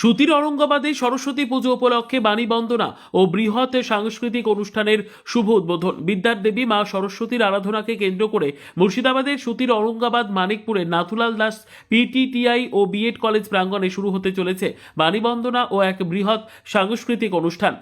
সুতির অরঙ্গাবাদে সরস্বতী পুজো উপলক্ষে বাণী বন্দনা ও বৃহৎ সাংস্কৃতিক অনুষ্ঠানের শুভ উদ্বোধন। বিদ্যার দেবী মা সরস্বতীর আরাধনাকে কেন্দ্র করে মুর্শিদাবাদের সুতির অরঙ্গাবাদ মানিকপুরে নাথুলাল দাস পিটিটিআই ও বিএড কলেজ প্রাঙ্গণে শুরু হতে চলেছে বাণী বন্দনা ও এক বৃহৎ সাংস্কৃতিক অনুষ্ঠান।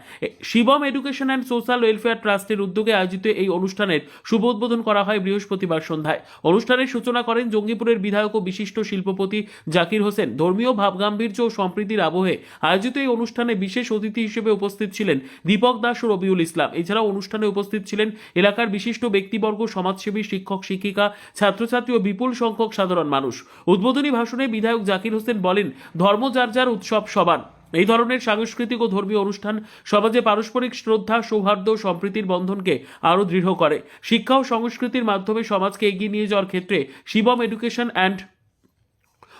Shivam education and social welfare ট্রাস্টের উদ্যোগে আয়োজিত এই অনুষ্ঠানের শুভ উদ্বোধন করা হয় বৃহস্পতিবার সন্ধ্যায়। অনুষ্ঠানের সূচনা করেন জঙ্গিপুরের বিধায়ক ও বিশিষ্ট শিল্পপতি জাকির হোসেন। ধর্মীয় ভাবগাম্ভীর্য ও সম্প্রীতির আবহে আয়োজিত এই অনুষ্ঠানে বিশেষ অতিথি হিসেবে উপস্থিত ছিলেন দীপক দাস ও রবিউল ইসলাম। এছাড়াও অনুষ্ঠানে উপস্থিত ছিলেন এলাকার বিশিষ্ট ব্যক্তিবর্গ, সমাজসেবী, শিক্ষক, শিক্ষিকা, ছাত্রছাত্রী ও বিপুল সংখ্যক সাধারণ মানুষ। উদ্বোধনী ভাষণে বিধায়ক জাকির হোসেন বলেন, ধর্ম যার যার, উৎসব সবার। এই ধরনের সাংস্কৃতিক ও ধর্মীয় অনুষ্ঠান সমাজে পারস্পরিক শ্রদ্ধা, সৌহার্দ্য ও সম্প্রীতির বন্ধনকে আরও দৃঢ় করে। শিক্ষা ও সংস্কৃতির মাধ্যমে সমাজকে এগিয়ে নিয়ে যাওয়ার ক্ষেত্রে Shivam education and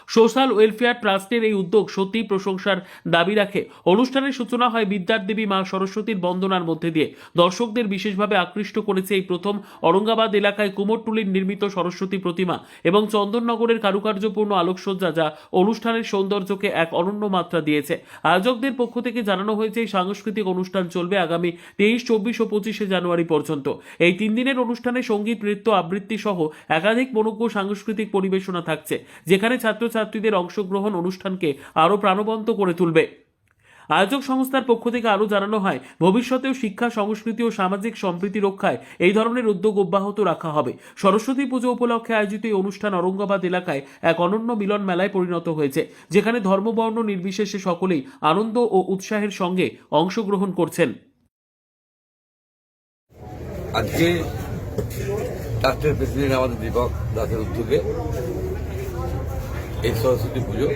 social welfare ট্রাস্টের এই উদ্যোগ সত্যি প্রশংসার দাবি রাখে। অনুষ্ঠানের সূচনা হয় বিদ্যার দেবী মা সরস্বতীর বন্দনার মধ্যে দিয়ে। দর্শকদের বিশেষভাবে আকৃষ্ট করেছে এই প্রথম অরঙ্গাবাদ এলাকায় কুমোরটুলির নির্মিত সরস্বতী প্রতিমা এবং চন্দননগরের কারুকার্যপূর্ণ আলোকসজ্জা যা অনুষ্ঠানের সৌন্দর্যকে এক অনন্য মাত্রা দিয়েছে। আয়োজকদের পক্ষ থেকে জানানো হয়েছে, এই সাংস্কৃতিক অনুষ্ঠান চলবে আগামী তেইশ, চব্বিশ ও পঁচিশে জানুয়ারি পর্যন্ত। এই তিন দিনের অনুষ্ঠানে সংগীত, নৃত্য, আবৃত্তি সহ একাধিক মনোজ্ঞ সাংস্কৃতিক পরিবেশনা থাকছে, যেখানে ছাত্রছাত্রীদের অংশগ্রহণ অনুষ্ঠানকে আরও প্রাণবন্ত করে তুলবে। আয়োজক সংস্থার পক্ষ থেকে আরও জানানো হয়, ভবিষ্যতেও শিক্ষা, সংস্কৃতি ও সামাজিক সম্প্রীতি রক্ষায় এই ধরনের উদ্যোগ অব্যাহত রাখা হবে। সরস্বতী পুজো উপলক্ষে আয়োজিত এই অনুষ্ঠান অরঙ্গাবাদ এলাকায় এক অনন্য মিলন মেলায় পরিণত হয়েছে, যেখানে ধর্মবর্ণ নির্বিশেষে সকলেই আনন্দ ও উৎসাহের সঙ্গে অংশগ্রহণ করছেন। আজকে ট্রাস্টের প্রেসিডেন্ট আমাদের দীপক দাসের উদ্যোগে এই সরস্বতী পুজো,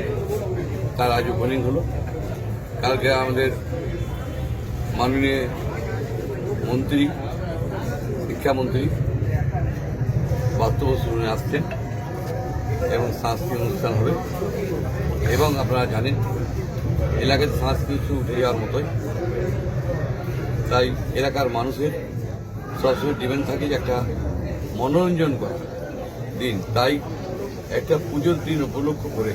তার আজ ওপেনিং হলো। কালকে আমাদের মাননীয় মন্ত্রী শিক্ষামন্ত্রী বাস্তব শুনে আসছেন এবং সাংস্কৃতিক অনুষ্ঠান হবে। এবং আপনারা জানেন এলাকাতে সাংস্কৃতিক উঠে যাওয়ার মতোই। তাই এলাকার মানুষের সবসময় ডিমান্ড থাকে একটা মনোরঞ্জন করা দিন। তাই একটা পুজোর দিন উপলক্ষ করে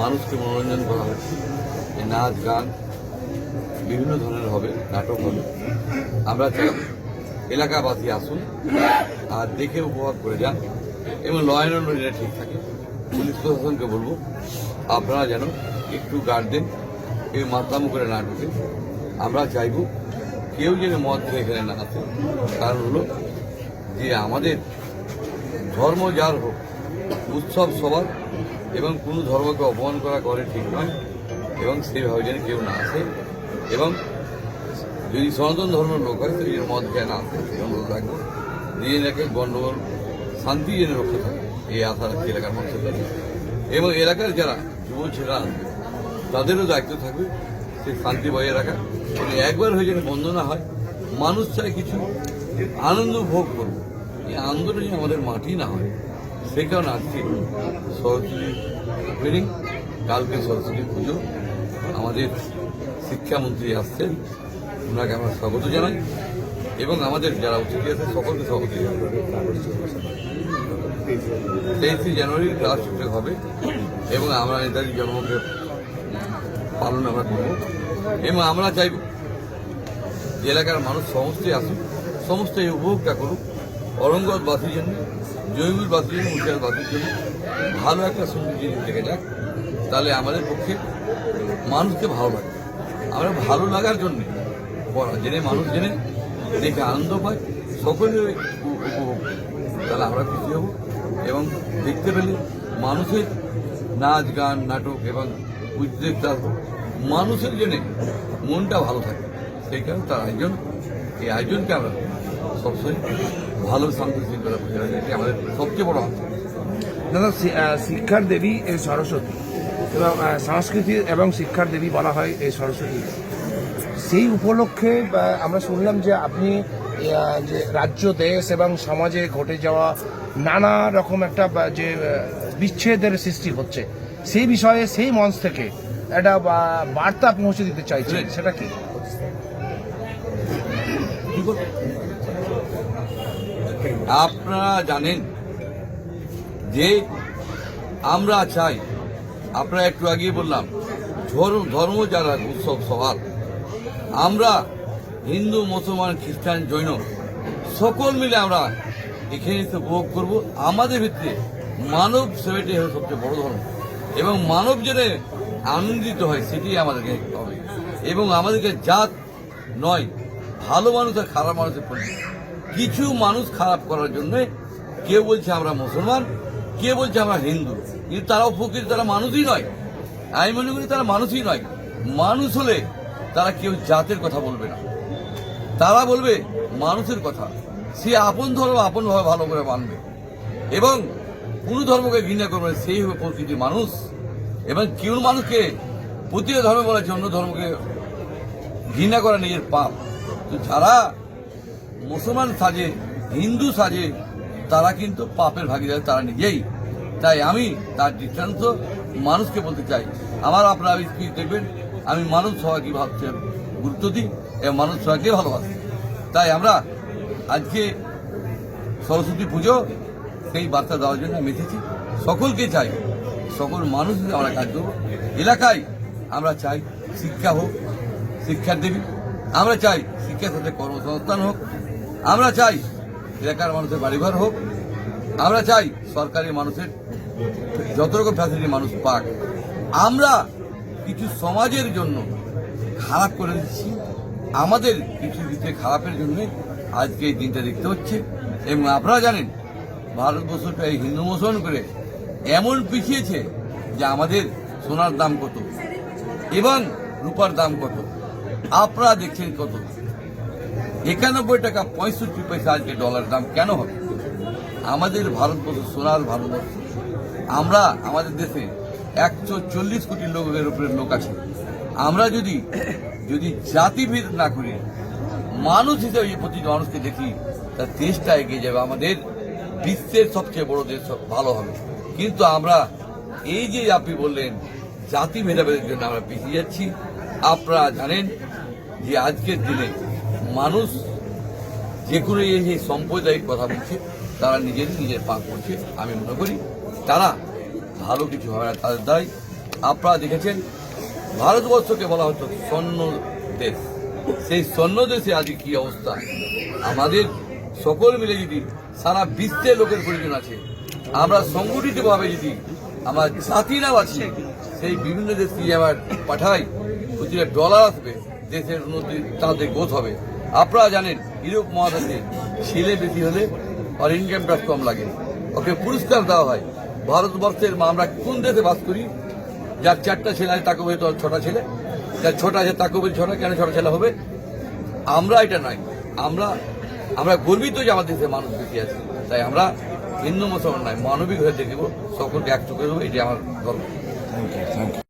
মানুষকে মনোরঞ্জন করা হচ্ছে নাচ, গান, বিভিন্ন ধরনের হবে, নাটক হবে। আমরা চাই এলাকাবাসী আসুন আর দেখে উপভোগ করে যান এবং ল অ্যান্ড এটা ঠিক থাকে। পুলিশ প্রশাসনকে বলব, আপনারা যেন একটু গার্ড দেন এই মাতলামো করে না ঢুকে আমরা চাইব কেউ যেন মদ খেয়ে এখানে না আসে। কারণ হলো যে আমাদের ধর্ম যার হোক উৎসব সবার এবং কোনো ধর্মকে অপমান করা করে ঠিক নয় এবং সেইভাবে যেন কেউ না আসে এবং যদি সনাতন ধর্মের লোক হয়, তো যেন মদ খেয়ে না আসে সেই অনুরোধ রাখব এলাকায় গণ্ডগোল শান্তি যেন রক্ষা থাকে এই আশা রাখছি এলাকার মানুষের কাছে। এবং এলাকার যারা যুব ছেলেরা আসবে তাদেরও দায়িত্ব থাকবে সেই শান্তি বজায় রাখা একবার হয়ে যেন বন্ধ না হয়, মানুষ চায় কিছু আনন্দ ভোগ করব এই আনন্দটা আমাদের মাটি না হয়। সেই কারণে আজকে সরস্বতী কালকে সরস্বতী পুজো। আমাদের শিক্ষামন্ত্রী আসছেন, ওনাকে আমরা স্বাগত জানাই। এবং আমাদের যারা অতিথি আছে, সকলকে স্বাগত তেইশে জানুয়ারি ক্লাস শুরু হবে, এবং আমরা নেতাজি জন্মকে পালন আমরা করব। এবং আমরা চাইব এলাকার মানুষ সমস্তই আসুক, সমস্ত এই উপভোগটা করুক অরঙ্গবাসীর জন্য। জৈবুরবাসীর জন্য উজ্জ্বলবাসীর জন্য ভালো একটা সুন্দর দেখে যাক তাহলে আমাদের পক্ষে মানুষকে ভালো লাগবে আমরা ভালো লাগার জন্য করা জেনে মানুষ জেনে দেখে আনন্দ পায় সকলে উপ- উপভোগ করে। তাহলে আমরা খুশি হব এবং দেখতে পেলে মানুষের নাচ, গান, নাটক এবং উদ্যোক্তা মানুষের জন্য মনটা ভালো থাকে সেই কারণে তার আয়োজন এই আয়োজনকে আমরা সবসময় ভালো শান্তি শৃঙ্খলা বজায় রাখি এটি আমাদের সবচেয়ে বড় দাদা শিক্ষার দেবী এই সরস্বতী। এবং সংস্কৃতি এবং শিক্ষার দেবী বলা হয় এই সরস্বতী। সেই উপলক্ষে আমরা শুনলাম যে আপনি যে রাজ্য দেশ এবং সমাজে ঘটে যাওয়া নানা রকম একটা যে বিচ্ছেদের সৃষ্টি হচ্ছে সেই বিষয়ে সেই মঞ্চ থেকে একটা বার্তা পৌঁছে দিতে চাইছেন সেটা কি? আপনারা জানেন যে আমরা চাই, আপনারা একটু আগিয়ে বললাম, ধর্ম ধর্ম যারা উৎসব সবার আমরা হিন্দু, মুসলমান, খ্রিস্টান, জৈন, সকল মিলে আমরা এখানে উপভোগ করব। আমাদের ভিত্তিতে মানব সেবাটাই হলো সবচেয়ে বড় ধর্ম। এবং মানব জেনে আনন্দিত হয় সেটি আমাদেরকে হবে। এবং আমাদেরকে জাত, নয়, ভালো মানুষ আর খারাপ মানুষের পরিচয়। কিছু মানুষ খারাপ করার জন্য কেউ বলছে আমরা মুসলমান কে বলছে আমরা হিন্দু। কিন্তু তারাও প্রকৃতি তারা মানুষই নয়। আমি মনে করি তারা মানুষই নয়। মানুষ হলে তারা কেউ জাতের কথা বলবে না। তারা বলবে মানুষের কথা। সে আপন ধর্ম আপন ভাবে ভালো করে মানবে। এবং কোন ধর্মকে ঘৃণা করবে না, সেই হবে প্রকৃতির মানুষ। এবং কেউ মানুষকে প্রতিটা ধর্ম বলা অন্য ধর্মকে ঘৃণা করা নিজের পাপ। তো যারা মুসলমান সাজে, হিন্দু সাজে, তারা কিন্তু পাপের ভাগিদার, তারা নিজেই। তাই আমি তার দৃষ্টান্ত মানুষকে বলতে চাই। আমার আপনারা স্পিচ দেখবেন, আমি মানুষ সবাইকে ভাবতে গুরুত্ব দিই এবং মানুষ সবাইকে ভালোবাসি। তাই আমরা আজকে সরস্বতী পুজো, সেই বার্তা দেওয়ার জন্য এসেছি। সকলকে চাই, সকল মানুষ আমরা কাজ করব, এলাকায় আমরা চাই শিক্ষা হোক, শিক্ষার দেবী। আমরা চাই শিক্ষার সাথে কর্মসংস্থান হোক আমরা চাই এলাকার মানুষের বাড়িঘর হোক, আমরা চাই সরকারি মানুষের যত রকম ফ্যাসিলিটি মানুষ পাক। আমরা কিছু সমাজের জন্য খারাপ করে দিচ্ছি। আমাদের কিছু দিতে খারাপের জন্য আজকে এই দিনটা দেখতে হচ্ছে। এবং আপনারা জানেন, ভারতবর্ষটা এই হিন্দু মুসলমান করে এমন পিছিয়েছে যে আমাদের সোনার দাম কত এবং রূপার দাম কত। আপনারা দেখছেন কত। একানব্বই টাকা পঁয়ষট্টি পয়সা আজকে ডলার দাম কেন হবে? আমাদের ভারতবর্ষ, সোনার ভারতবর্ষ, আমরা আমাদের দেশে একশো চল্লিশ কোটি লোকের উপরে লোক আছে। আমরা যদি যদি জাতিভেদ না করি, মানুষ হিসেবে প্রতিটি মানুষকে দেখি, তার দেশটা এগিয়ে যাবে। আমাদের বিশ্বের সবচেয়ে বড় দেশ ভালো হবে। কিন্তু আমরা, এই যে আপনি বললেন জাতি ভেদাভেদের জন্য আমরা পিছিয়ে যাচ্ছি, আপনারা জানেন যে আজকের দিনে মানুষ যে কোনো এই যে সাম্প্রদায়িক কথা বলছে, তারা নিজেরই নিজের পা করছে, আমি মনে করি তারা ভালো কিছু হবে না, তাদের দ্বারাই আপনারা দেখেছেন, ভারতবর্ষকে বলা হতো স্বর্ণ দেশ। সেই স্বর্ণ দেশে আজকে কি অবস্থা? আমাদের সকল মিলে যদি সারা বিশ্বের লোকের প্রয়োজন আছে, আমরা সংগঠিতভাবে যদি আমার জাতিরা আছি সেই বিভিন্ন দেশকে আবার পাঠাই প্রতিটা ডলার আসবে, দেশের উন্নতি তাদের গ্রোথ হবে। আপনারা জানেন, ইউরোপ মহাদেশে ছেলে বেশি হলে আর ইনকাম ট্যাক্স কম লাগে। ওকে পুরস্কার দেওয়া হয়। ভারতবর্ষের মা আমরা কোন দেশে বাস করি? যার চারটা ছেলে আছে, তাকে তো ছটা ছেলে। যার ছটা আছে, তাকে বলে ছটা, কেন ছটা ছেলে হবে? আমরা এটা নয় আমরা আমরা গর্বিত যে আমাদের দেশে মানুষ বেশি আছে। তাই আমরা হিন্দু, মুসলমান নয়, মানবিক হয়ে দেখব। সকলকে এক চোখে দেবো এটি আমার গর্ব থ্যাংক ইউ থ্যাংক ইউ